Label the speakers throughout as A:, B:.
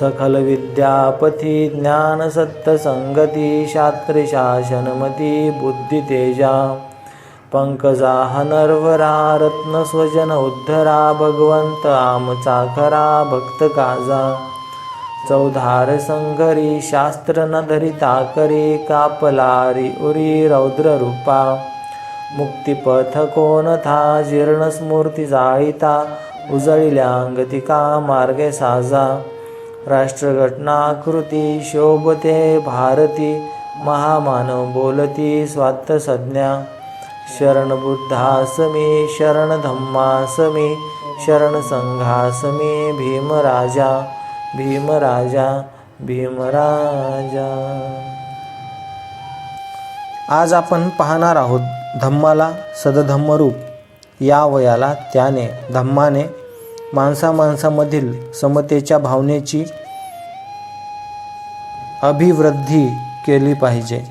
A: सकलविद्यापथि ज्ञानसत्तसङ्गति शास्त्रशासनमति बुद्धितेजा। पङ्कजाः नर्वरा रत्नस्वजन उद्धरा भगवन्त आमचाखरा भक्तकाजा। चौधार संघरी शास्त्र न धरिता करी कापलारी उरी रौद्ररूपा। मुक्तिपथ कोणथा जीर्णस्मूर्ती जाळीता उजळिल्यांगतिका मार्गे साजा। राष्ट्रघटनाकृती शोभते भारती महामानव बोलती स्वात्त संज्ञा शरणबुद्धासमे शरणधम्मासमे शरणसंघासमे भीमराजा। भीमराजा भीमराजा। आज आपण पाहणार आहोत धम्माला सदधम्मरूप या वयाला त्याने धम्माने माणसा माणसामधील समतेच्या भावनेची अभिवृद्धी केली पाहिजे.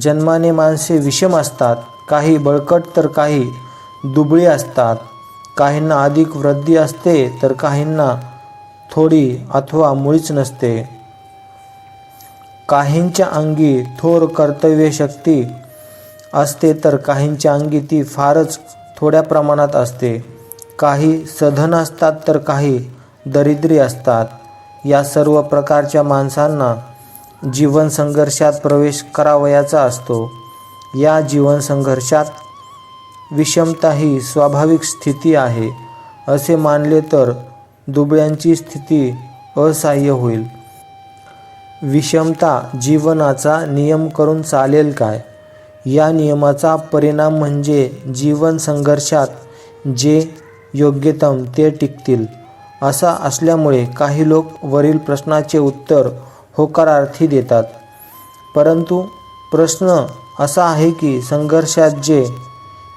A: जन्माने माणसे विषम असतात काही बळकट तर काही दुबळी असतात. काहींना अधिक वृद्धी असते तर काहींना थोडी अथवा मुळीच नसते. काहींच्या अंगी थोर कर्तव्यशक्ती असते तर काहींच्या अंगी ती फारच थोड्या प्रमाणात असते. काही सधन असतात तर काही दरिद्री असतात. या सर्व प्रकारच्या माणसांना जीवन संघर्षात प्रवेश करावयाचा असतो. या जीवन संघर्षात विषमता ही स्वाभाविक स्थिती आहे. असे मानले तर दुबळ्यांची स्थिती असह्य होईल. विषमता जीवनाचा नियम करून चालेल काय? या नियमाचा परिणाम म्हणजे जीवन संघर्षात जे योग्यतम ते टिकतील. असा असल्यामुळे काही लोक वरील प्रश्नाचे उत्तर होकारार्थी देतात. परंतु प्रश्न असा आहे की संघर्षात जे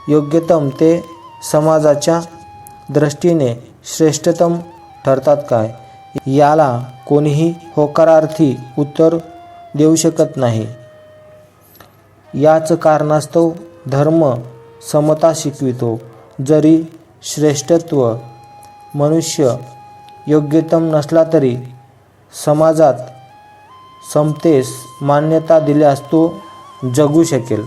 A: योग्यतम ते समाजाच्या दृष्टीने श्रेष्ठतम ठरतात काय? याला कोणीही होकारार्थी उत्तर देऊ शकत नाही. याच कारणास्तव धर्म समता शिकवितो. जरी श्रेष्ठत्व मनुष्य योग्यतम नसला तरी समाजात समतेस मान्यता दिल्यास तो जगू शकेल.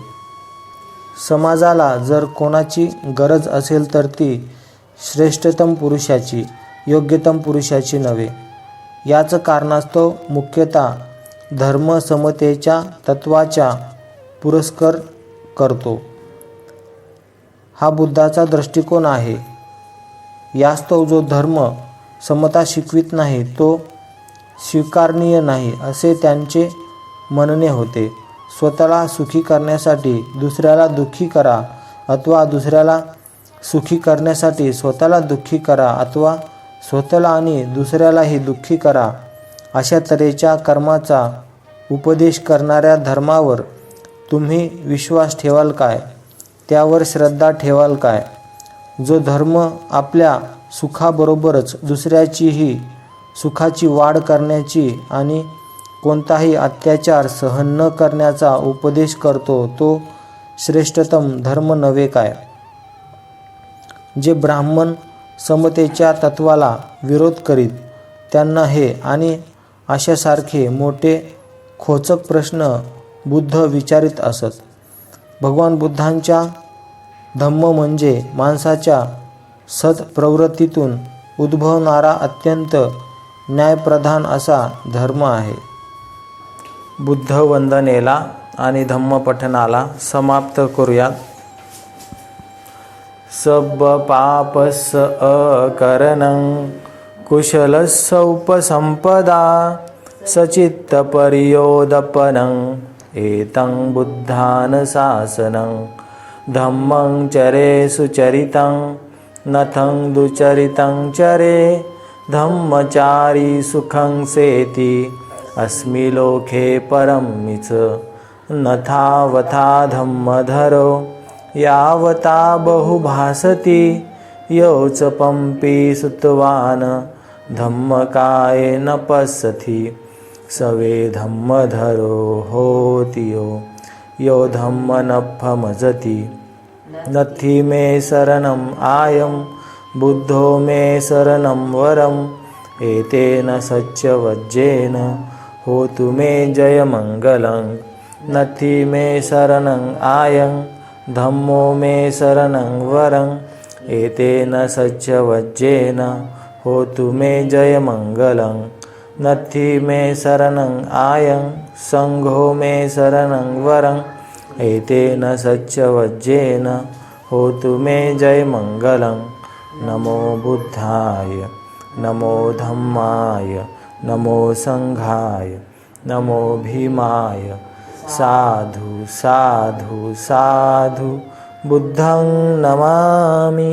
A: समाजाला जर कोणाची गरज असेल तर ती श्रेष्ठतम पुरुषाची योग्यतम पुरुषाची नव्हे. याच कारणास्तव मुख्यतः धर्म समतेच्या तत्वाच्या पुरस्कार करतो. हा बुद्धाचा दृष्टिकोन आहे. यास्तव जो धर्म समता शिकवित नाही तो स्वीकारणीय नाही असे त्यांचे म्हणणे होते. स्वतःला सुखी करण्यासाठी दुसऱ्याला दुःखी करा अथवा दुसऱ्याला सुखी करण्यासाठी स्वतःला दुःखी करा अथवा स्वतःला आणि दुसऱ्यालाही दुःखी करा अशा तऱ्हेच्या कर्माचा उपदेश करणाऱ्या धर्मावर तुम्ही विश्वास ठेवाल काय? त्यावर श्रद्धा ठेवाल काय? जो धर्म आपल्या सुखाबरोबरच दुसऱ्याचीही सुखाची वाढ करण्याची आणि कोणताही अत्याचार सहन न करण्याचा उपदेश करतो तो श्रेष्ठतम धर्म नव्हे काय? जे ब्राह्मण समतेच्या तत्वाला विरोध करीत त्यांना हे आणि अशासारखे मोठे खोचक प्रश्न बुद्ध विचारित असत. भगवान बुद्धांच्या धम्म म्हणजे माणसाच्या सत्प्रवृत्तीतून उद्भवणारा अत्यंत न्यायप्रधान असा धर्म आहे. बुद्ध वंदनेला आणि धम्मपठनाला समाप्त करूयात. सब पापस अकरणं कुशलसौपसंपदा सचित्त सचित्तपर्योदपनं एतं बुद्धानशासनं धम्मं चरे सुचरितं नथं दुचरितं चरे धम्मचारी सुखं सेति अस्मि लोके परमिच नथावथा धम्मधरो यावता बहुभासति यो च पम्पी सुतवान् धम्मकाय न पश्यति। सवे धम्मधरो होति यो यो धम्म न नथि मे शरणम् आयं बुद्धो मे शरणं वरम् एतेन सच्चवज्जेन होतु मे जयमङ्गलं। नथि मे शरणम् आयं धम्मो मे शरणं वरम् एतेन सच्चवज्जेन होतु मे जयमङ्गलं। नथि मे शरणं आयं सङ्घो मे शरणं वरं एतेन सच्चवज्जेन होतु मे जयमङ्गलं नमो बुद्धाय नमो धम्माय नमो सङ्घाय नमो भीमाय। साधु साधु साधु बुद्धं नमामि।